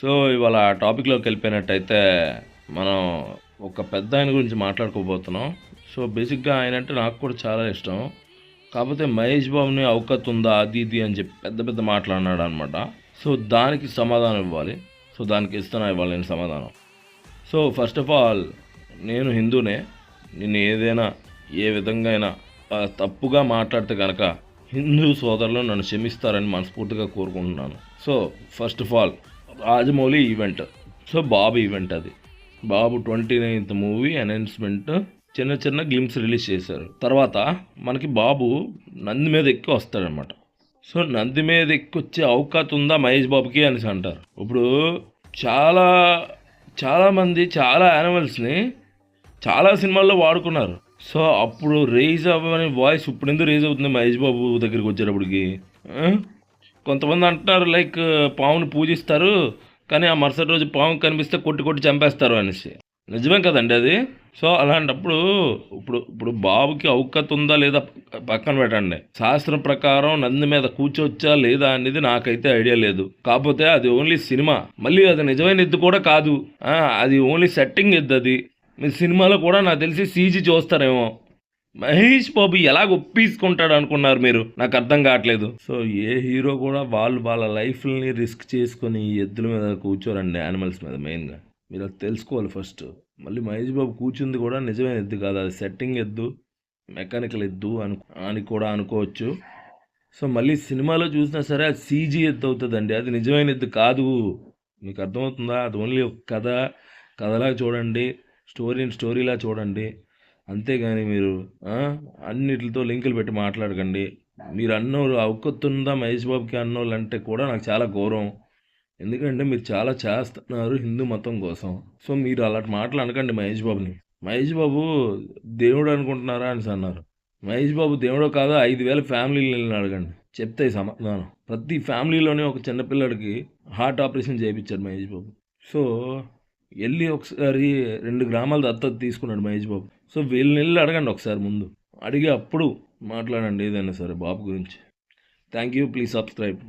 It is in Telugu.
సో ఇవాళ టాపిక్లోకి వెళ్ళిపోయినట్టయితే మనం ఒక పెద్ద ఆయన గురించి మాట్లాడుకోబోతున్నాం. సో బేసిక్గా ఆయన అంటే నాకు కూడా చాలా ఇష్టం. కాకపోతే మహేష్ బాబుని అవకత్ ఉందా అది ఇది అని చెప్పి పెద్ద పెద్ద మాట్లాడినాడు అనమాట సో దానికి సమాధానం ఇవ్వాలి. సో దానికి ఇస్తున్నా ఇవ్వాలి నేను సమాధానం. సో ఫస్ట్ ఆఫ్ ఆల్ నేను హిందూనే. నేను ఏదైనా ఏ విధంగా అయినా తప్పుగా మాట్లాడితే కనుక హిందూ సోదరులు నన్ను క్షమిస్తారని మనస్ఫూర్తిగా కోరుకుంటున్నాను. So first of all Rajamouli event so Babu event అది. Babu twenty ninth movie announcement చిన్న చిన్న గ్లిమ్స్ రిలీజ్ చేశారు. తర్వాత మనకి బాబు నంది మీద ఎక్కి వస్తాడనమాట సో నంది మీద ఎక్కి వచ్చే అవకాశం ఉందా మహేష్ బాబుకి అనేసి అంటారు. ఇప్పుడు చాలా చాలామంది చాలా యానిమల్స్ని చాలా సినిమాల్లో వాడుకున్నారు. సో అప్పుడు రేజ్ అవ్వని వాయిస్ ఇప్పుడు ఎందుకు రేజ్ అవుతుంది మహేష్ బాబు దగ్గరికి వచ్చేటప్పటికి? కొంతమంది అంటున్నారు లైక్ పావుని పూజిస్తారు కానీ ఆ మరుసటి రోజు పాము కనిపిస్తే కొట్టి కొట్టి చంపేస్తారు అనేసి. నిజమే కదండి అది? సో అలాంటప్పుడు ఇప్పుడు ఇప్పుడు బాబుకి అవకత్ ఉందా లేదా పక్కన పెట్టండి. శాస్త్రం ప్రకారం నంది మీద కూర్చోవచ్చా లేదా అనేది నాకైతే ఐడియా లేదు. కాకపోతే అది ఓన్లీ సినిమా. మళ్ళీ అది నిజమైన ఎద్దు కూడా కాదు. అది ఓన్లీ సెట్టింగ్ ఎద్దు అది. మీ సినిమాలో కూడా నాకు తెలిసి సీజీ చూస్తారేమో. మహేష్ బాబు ఎలా ఒప్పించుకుంటాడు అనుకున్నారు మీరు. నాకు అర్థం కావట్లేదు. సో ఏ హీరో కూడా వాళ్ళు వాళ్ళ లైఫ్ని రిస్క్ చేసుకొని ఎద్దుల మీద కూర్చోరండి యానిమల్స్ మీద మెయిన్గా. మీరు అది తెలుసుకోవాలి ఫస్ట్. మళ్ళీ మహేష్ బాబు కూర్చుంది కూడా నిజమైన ఎద్దు కాదు. అది సెట్టింగ్ ఎద్దు మెకానికల్ ఎద్దు అను అని కూడా అనుకోవచ్చు. సో మళ్ళీ సినిమాలో చూసినా సరే అది సీజీ ఎద్దు అవుతుందండి. అది నిజమైన ఎద్దు కాదు. మీకు అర్థమవుతుందా? అది ఓన్లీ ఒక కథ. కథలా చూడండి. స్టోరీని స్టోరీలా చూడండి. అంతేగాని మీరు అన్నిటితో లింకులు పెట్టి మాట్లాడకండి. మీరు అన్నోళ్ళు అవకొత్తుందా మహేష్ బాబుకి అన్నోళ్ళు అంటే కూడా నాకు చాలా గౌరవం. ఎందుకంటే మీరు చాలా చేస్తున్నారు హిందూ మతం కోసం. సో మీరు అలాంటి మాటలు అనకండి మహేష్ బాబుని. మహేష్ బాబు దేవుడు అనుకుంటున్నారా అని అన్నారు. మహేష్ బాబు దేవుడో కాదా? ఐదు వేల ఫ్యామిలీలు వెళ్ళి అడగండి. చెప్తే సమాధానం. ప్రతి ఫ్యామిలీలోనే ఒక చిన్నపిల్లడికి హార్ట్ ఆపరేషన్ చేయించాడు మహేష్ బాబు. సో వెళ్ళి ఒకసారి రెండు గ్రామాలు దత్తత తీసుకున్నాడు మహేష్ బాబు. సో వీళ్ళని వెళ్ళి అడగండి ఒకసారి ముందు. అడిగి అప్పుడు మాట్లాడండి ఏదైనా సరే బాబు గురించి. Thank you please subscribe